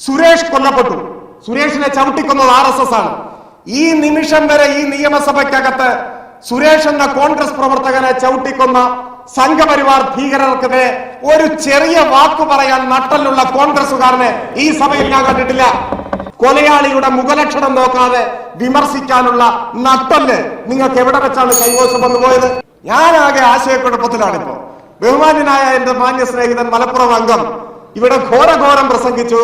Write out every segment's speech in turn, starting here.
സുരേഷ് കൊല്ലപ്പെട്ടു. സുരേഷിനെ ചവിട്ടിക്കുന്നത് R S S ആണ്. ഈ നിമിഷം വരെ ഈ നിയമസഭയ്ക്കകത്ത് സുരേഷ് എന്ന കോൺഗ്രസ് പ്രവർത്തകനെ ചവിട്ടിക്കൊന്ന സംഘപരിവാർ ഭീകരർക്കെതിരെ ഒരു ചെറിയ വാക്ക് പറയാൻ നട്ടലുള്ള കോൺഗ്രസുകാരനെ ഈ സഭയിൽ ഞാൻ കണ്ടിട്ടില്ല. കൊലയാളിയുടെ മുഖലക്ഷണം നോക്കാതെ വിമർശിക്കാനുള്ള നട്ടൽ നിങ്ങൾക്ക് എവിടെ വെച്ചാണ് കൈവശം വന്നു പോയത്? ഞാനാകെ ആശയക്കുഴപ്പത്തിലാണിപ്പോ. ബഹുമാന്യനായ എന്റെ മാന്യ സ്നേഹിതൻ മലപ്പുറം അംഗം ഇവിടെ ഘോരഘോരം പ്രസംഗിച്ചു.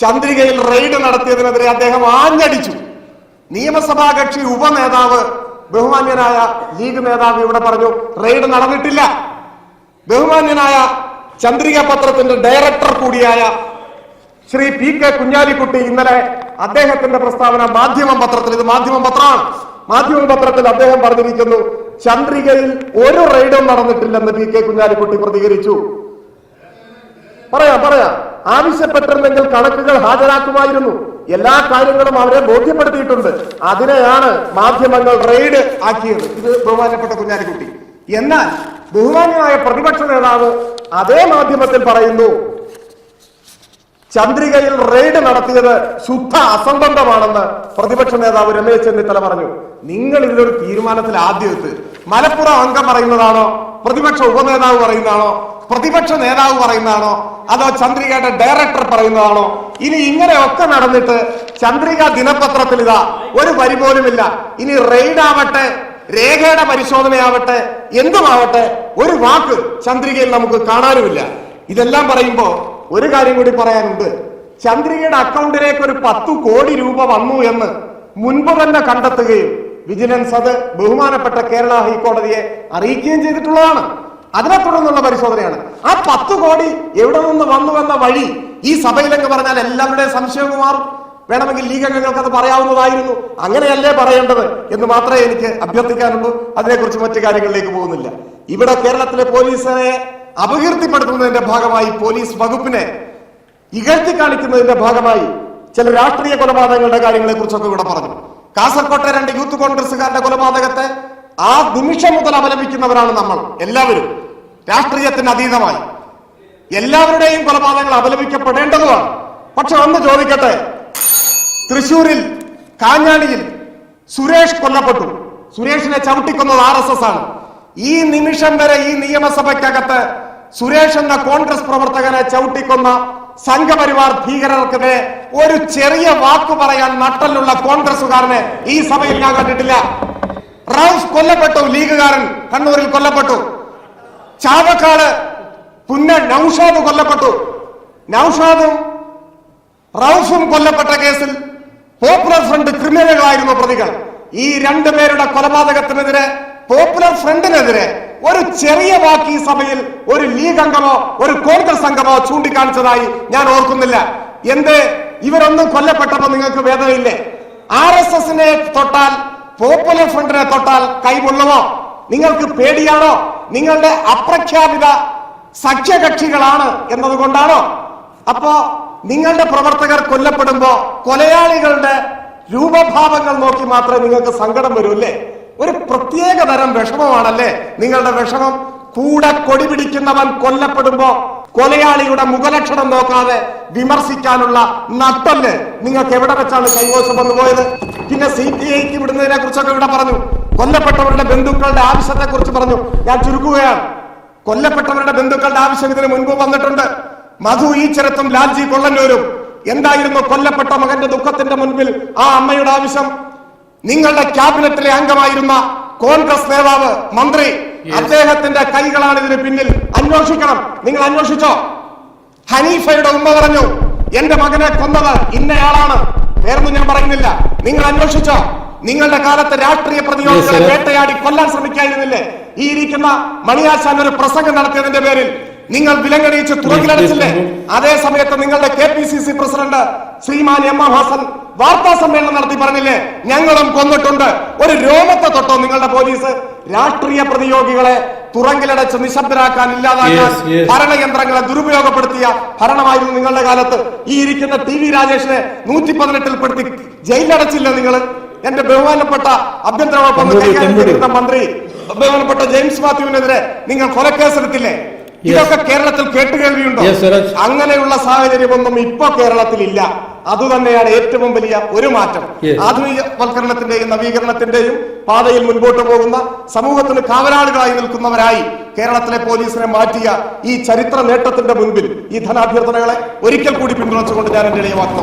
ചന്ദ്രികയിൽ റെയ്ഡ് നടത്തിയതിനെതിരെ അദ്ദേഹം ആഞ്ഞടിച്ചു. നിയമസഭാ കക്ഷി ഉപനേതാവ് ബഹുമാന്യനായ ലീഗ് നേതാവ് ഇവിടെ പറഞ്ഞു റെയ്ഡ് നടന്നിട്ടില്ല. ബഹുമാന്യനായ ചന്ദ്രിക പത്രത്തിന്റെ ഡയറക്ടർ കൂടിയായ ശ്രീ പി കെ കുഞ്ഞാലിക്കുട്ടി ഇന്നലെ അദ്ദേഹത്തിന്റെ പ്രസ്താവന മാധ്യമം പത്രത്തിൽ ഇത് മാധ്യമം പത്രമാണ്. മാധ്യമ പത്രത്തിൽ അദ്ദേഹം പറഞ്ഞിരിക്കുന്നു ചന്ദ്രികയിൽ ഒരു റെയ്ഡും നടന്നിട്ടില്ലെന്ന് പി കെ കുഞ്ഞാലിക്കുട്ടി പ്രതികരിച്ചു. പറയാം പറയാം. ആവശ്യപ്പെട്ടിരുന്നെങ്കിൽ കണക്കുകൾ ഹാജരാക്കുമായിരുന്നു. എല്ലാ കാര്യങ്ങളും അവരെ ബോധ്യപ്പെടുത്തിയിട്ടുണ്ട്. അതിനെയാണ് മാധ്യമങ്ങൾ റെയ്ഡ് ആക്കിയത്. ഇത് ബഹുമാനപ്പെട്ട കുഞ്ഞാലിക്കുട്ടി. എന്നാൽ ബഹുമാന്യനായ പ്രതിപക്ഷ നേതാവ് അതേ മാധ്യമത്തിൽ പറയുന്നു ചന്ദ്രികയിൽ റെയ്ഡ് നടത്തിയത് ശുദ്ധ അസംബന്ധമാണെന്ന് പ്രതിപക്ഷ നേതാവ് രമേശ് ചെന്നിത്തല പറഞ്ഞു. നിങ്ങൾ ഇതിലൊരു തീരുമാനത്തിൽ ആദ്യം എത്ത് മലപ്പുറം അംഗം പറയുന്നതാണോ? പ്രതിപക്ഷ ഉപനേതാവ് പറയുന്നതാണോ? പ്രതിപക്ഷ നേതാവ് പറയുന്നതാണോ? അതോ ചന്ദ്രികയുടെ ഡയറക്ടർ പറയുന്നതാണോ? ഇനി ഇങ്ങനെയൊക്കെ നടന്നിട്ട് ചന്ദ്രിക ദിനപത്രത്തിൽ ഇതാ ഒരു വരി പോലുമില്ല ഇനി റെയ്ഡ് ആവട്ടെ രേഖയുടെ പരിശോധനയാവട്ടെ എന്തുമാവട്ടെ ഒരു വാക്ക് ചന്ദ്രികയിൽ നമുക്ക് കാണാനുമില്ല. ഇതെല്ലാം പറയുമ്പോ ഒരു കാര്യം കൂടി പറയാനുണ്ട്. ചന്ദ്രികയുടെ അക്കൗണ്ടിലേക്ക് ഒരു പത്തു കോടി രൂപ വന്നു എന്ന് മുൻപ് തന്നെ കണ്ടെത്തുകയും വിജിലൻസ് അത് ബഹുമാനപ്പെട്ട കേരള ഹൈക്കോടതിയെ അറിയിക്കുകയും ചെയ്തിട്ടുള്ളതാണ്. അതിനെ തുടർന്നുള്ള പരിശോധനയാണ്. ആ പത്ത് കോടി എവിടെ നിന്ന് വന്നു എന്ന വഴി ഈ സഭയിലൊക്കെ പറഞ്ഞാൽ എല്ലാവരുടെയും സംശയം മാറും. വേണമെങ്കിൽ ലീഗ് അംഗങ്ങൾക്ക് അത് പറയാവുന്നതായിരുന്നു. അങ്ങനെയല്ലേ പറയേണ്ടത് എന്ന് മാത്രമേ എനിക്ക് അഭ്യർത്ഥിക്കാനുള്ളൂ. അതിനെക്കുറിച്ച് മറ്റു കാര്യങ്ങളിലേക്ക് പോകുന്നില്ല. ഇവിടെ കേരളത്തിലെ പോലീസിനെ അപകീർത്തിപ്പെടുത്തുന്നതിന്റെ ഭാഗമായി പോലീസ് വകുപ്പിനെ ഇകഴ്ത്തി കാണിക്കുന്നതിന്റെ ഭാഗമായി ചില രാഷ്ട്രീയ കൊലപാതകങ്ങളുടെ കാര്യങ്ങളെ കുറിച്ചൊക്കെ ഇവിടെ പറഞ്ഞു. കാസർകോട്ടെ രണ്ട് യൂത്ത് കോൺഗ്രസുകാരുടെ കൊലപാതകത്തെ ആ നിമിഷം മുതൽ അപലപിക്കുന്നവരാണ് നമ്മൾ എല്ലാവരും. രാഷ്ട്രീയത്തിന് അതീതമായി. എല്ലാവരുടെയും കൊലപാതകങ്ങൾ അപലപിക്കപ്പെടേണ്ടതുമാണ്. പക്ഷെ ഒന്ന് ചോദിക്കട്ടെ. തൃശൂരിൽ കാഞ്ഞാണിയിൽ സുരേഷ് കൊല്ലപ്പെട്ടു. സുരേഷിനെ ചവിട്ടിക്കുന്നത് ആർ എസ് എസ് ആണ്. ഈ നിമിഷം വരെ ഈ നിയമസഭയ്ക്കകത്ത് സുരേഷ് എന്ന കോൺഗ്രസ് പ്രവർത്തകനെ ചവിട്ടിക്കൊന്ന സംഘപരിവാർ ഭീകരർക്കെതിരെ ഒരു ചെറിയ വാക്ക് പറയാൻ നട്ടലുള്ള കോൺഗ്രസുകാരനെ ഈ സഭയിൽ ഞാൻ കണ്ടിട്ടില്ല. റൌസ് കൊല്ലപ്പെട്ടു ലീഗുകാരൻ കണ്ണൂരിൽ കൊല്ലപ്പെട്ടു. ചാവക്കാട് പുന്ന നൌഷാദ് കൊല്ലപ്പെട്ടു. നൌഷാദും റൌസും കൊല്ലപ്പെട്ട കേസിൽ പോപ്പുലർ ഫ്രണ്ട് ക്രിമിനലുകളായിരുന്നു പ്രതികൾ. ഈ രണ്ടുപേരുടെ കൊലപാതകത്തിനെതിരെ പോപ്പുലർ ഫ്രണ്ടിനെതിരെ ഒരു ചെറിയ വാക്ക് ഈ സഭയിൽ ഒരു ലീഗ് അംഗമോ ഒരു കോൺഗ്രസ് അംഗമോ ചൂണ്ടിക്കാണിച്ചതായി ഞാൻ ഓർക്കുന്നില്ല. എന്ത്? ഇവരൊന്നും കൊല്ലപ്പെട്ടപ്പോ നിങ്ങൾക്ക് വേദനയില്ലേ? ആർ എസ് എസിനെ തൊട്ടാൽ പോപ്പുലർ ഫ്രണ്ടിനെ തൊട്ടാൽ കൈകൊള്ളുമോ നിങ്ങൾക്ക് പേടിയാണോ? നിങ്ങളുടെ അപ്രഖ്യാപിത സഖ്യകക്ഷികളാണ് എന്നതുകൊണ്ടാണോ? അപ്പോ നിങ്ങളുടെ പ്രവർത്തകർ കൊല്ലപ്പെടുമ്പോ കൊലയാളികളുടെ രൂപഭാവങ്ങൾ നോക്കി മാത്രമേ നിങ്ങൾക്ക് സങ്കടം വരൂ അല്ലേ? ഒരു പ്രത്യേക തരം വിഷമമാണല്ലേ നിങ്ങളുടെ വിഷമം? കൂടെ കൊടി പിടിക്കുന്നവൻ കൊല്ലപ്പെടുമ്പോ കൊലയാളിയുടെ മുഖലക്ഷണം നോക്കാതെ വിമർശിക്കാനുള്ള നട്ടൽ നിങ്ങൾക്ക് എവിടെ വെച്ചാണ് കൈവശം വന്നു പോയത്? പിന്നെ സി പി ഐക്ക് വിടുന്നതിനെ കുറിച്ചൊക്കെ ഇവിടെ പറഞ്ഞു. കൊല്ലപ്പെട്ടവരുടെ ബന്ധുക്കളുടെ ആവശ്യത്തെ കുറിച്ച് പറഞ്ഞു. ഞാൻ ചുരുക്കുകയാണ്. കൊല്ലപ്പെട്ടവരുടെ ബന്ധുക്കളുടെ ആവശ്യം ഇതിന് മുൻപ് വന്നിട്ടുണ്ട്. മധു ഈച്ചരത്തും ലാൽജി കൊള്ളന്നൂരും. എന്തായിരുന്നു കൊല്ലപ്പെട്ട മകന്റെ ദുഃഖത്തിന്റെ മുൻപിൽ ആ അമ്മയുടെ ആവശ്യം? നിങ്ങളുടെ ക്യാബിനറ്റിലെ അംഗമായിരുന്ന കോൺഗ്രസ് നേതാവ് മന്ത്രി അദ്ദേഹത്തിന്റെ കൈകളാണ് ഇതിന് പിന്നിൽ. അന്വേഷിക്കണം. നിങ്ങൾ അന്വേഷിച്ചോ? ഹനീഫയുടെ ഉമ്മ പറഞ്ഞു എന്റെ മകനെ കൊന്നത് ഇന്നയാളാണ്. വേറൊന്നും ഞാൻ പറയുന്നില്ല. നിങ്ങൾ അന്വേഷിച്ചോ? നിങ്ങളുടെ കാലത്ത് രാഷ്ട്രീയ പ്രതിയോഗികളെ വേട്ടയാടി കൊല്ലാൻ ശ്രമിക്കായിരുന്നില്ലേ? ഈ ഇരിക്കുന്ന മണിയാശാൻ ഒരു പ്രസംഗം നടത്തിയതിന്റെ പേരിൽ നിങ്ങൾ വിലങ്ങണിയിച്ച് തുറക്കിലടച്ചില്ലേ? അതേ സമയത്ത് നിങ്ങളുടെ K P C C president Sriman M M Hassan വാർത്താ സമ്മേളനം നടത്തി പറഞ്ഞില്ലേ? ഞങ്ങളും കൊന്നിട്ടുണ്ട്. ഒരു രോമത്തെ തൊട്ടോ നിങ്ങളുടെ പോലീസ് രാഷ്ട്രീയ പ്രതിയോഗികളെ തുറങ്കിലടച്ച് നിശബ്ദരാക്കാൻ ഇല്ലാതാക്കാൻ. ഭരണയന്ത്രങ്ങളെ ദുരുപയോഗപ്പെടുത്തിയ ഭരണമായിരുന്നു നിങ്ങളുടെ കാലത്ത്. ഈ ഇരിക്കുന്ന ടി വി രാജേഷിനെ നൂറ്റി പതിനെട്ടിൽ പെടുത്തി ജയിലടച്ചില്ല നിങ്ങൾ എന്റെ ബഹുമാനപ്പെട്ട ആഭ്യന്തര വകുപ്പ് മന്ത്രി ബഹുമാനപ്പെട്ട ജെയിംസ് മാത്യുവിനെതിരെ നിങ്ങൾ കൊലക്കേസെടുത്തില്ലേ? ഇതൊക്കെ കേരളത്തിൽ കേട്ട് കേൾവിയുണ്ടോ. അങ്ങനെയുള്ള സാഹചര്യമൊന്നും ഇപ്പൊ കേരളത്തിൽ ഇല്ല അതുതന്നെയാണ് ഏറ്റവും വലിയ ഒരു മാറ്റം. ആധുനിക ആധുനികവൽക്കരണത്തിന്റെയും നവീകരണത്തിന്റെയും പാതയിൽ മുൻപോട്ട് പോകുന്ന സമൂഹത്തിന് കാവലാളുകളായി നിൽക്കുന്നവരായി കേരളത്തിലെ പോലീസിനെ മാറ്റിയ ഈ ചരിത്ര നേട്ടത്തിന്റെ മുൻപിൽ ഈ ധനാഭ്യർത്ഥനകളെ ഒരിക്കൽ കൂടി പിന്തുണച്ചുകൊണ്ട് ഞാൻ എന്റെ ഇളയ വാർത്ത.